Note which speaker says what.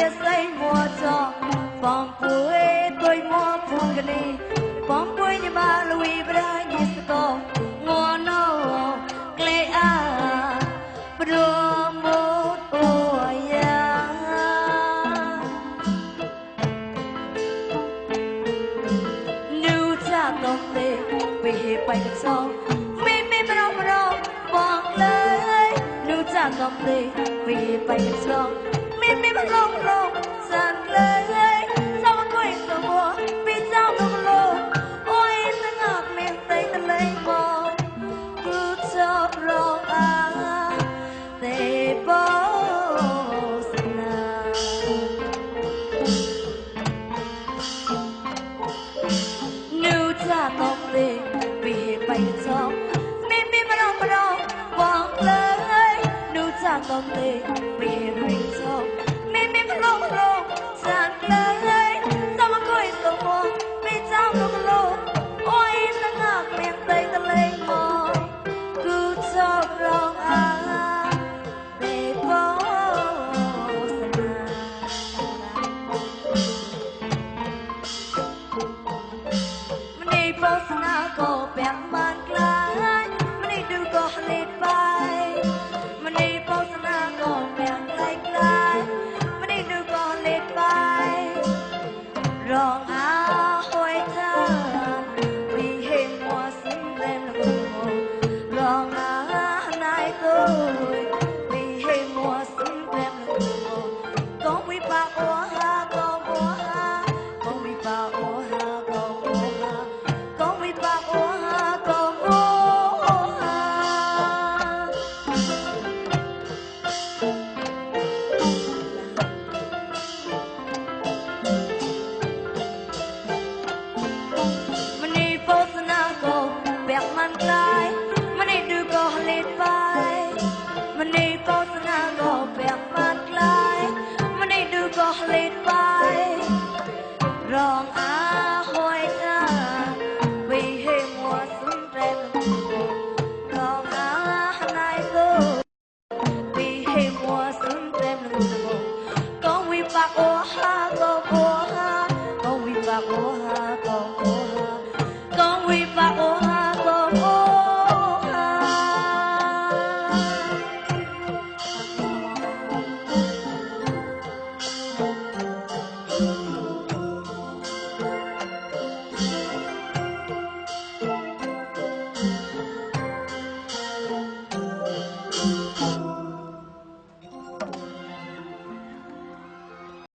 Speaker 1: វាស្រីមួចបំពួយទួយមកភូងកលីបំពួយញ៉ាំលុយប្រាញ់ស្កោងណោក្លេអាព្រមមកអូយ៉ានូចាតំទេវិហេបៃកសោមីមីប្រមរបងលើយនូចាតំទេវិហេបៃកសោ Don't take me away. Grandma.